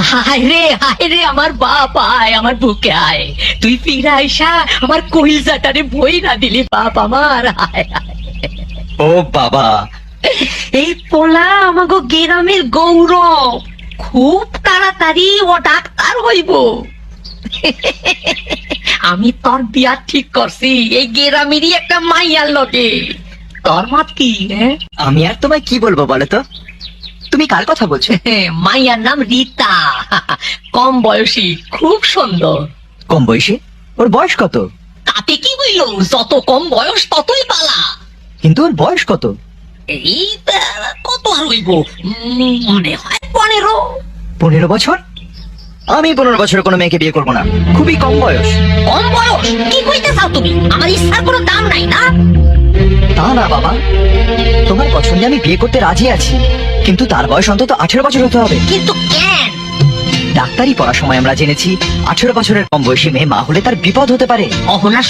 হায় রে হায় রে আমার বাপ আয় আমার বুকে আয়। তুই ফিরে আইসা আমার কইলজাটারে বই না দিলি বাপ আমার হায় হায়। ও বাবা। এই পোলা আমাগো গ্রামের গৌরব খুব তাড়াতাড়ি ও ডাক্তার হইব। আমি তোর বিয়া ঠিক করছি এই গ্রামেরই একটা মাইয়ার লগে। তোর মত কি হ্যাঁ? আমি আর তোমায় কি বলব বলো তো? তুমি কার কথা বলছো? মাইয়ার নাম রীতা। কম বয়সী খুব সুন্দর। কম বয়সী? ওর বয়স কত? তাতে কি হইল? যত কম বয়স ততই পালা। কিন্তু ওর বয়স কত? এই কত আর হইব? মনে হয় পনেরো। পনেরো বছর? আমি পনেরো বছরের কোনো মেয়েকে বিয়ে করব না। খুবই কম বয়স। কম বয়স? কি কইতে চাও তুমি? আমার ইচ্ছার কোনো দাম নাই না? তা না বাবা। তোমার পছন্দে আমি বিয়ে করতে রাজি আছি কিন্তু তার বয়স অন্তত আঠেরো বছর হতে হবে। কিন্তু কেন? ডাক্তারি পড়ার সময় আমরা জেনেছি আঠেরো বছরের কম বয়সী মেয়ে মা হলে তার বিপদ হতে পারে। অহনা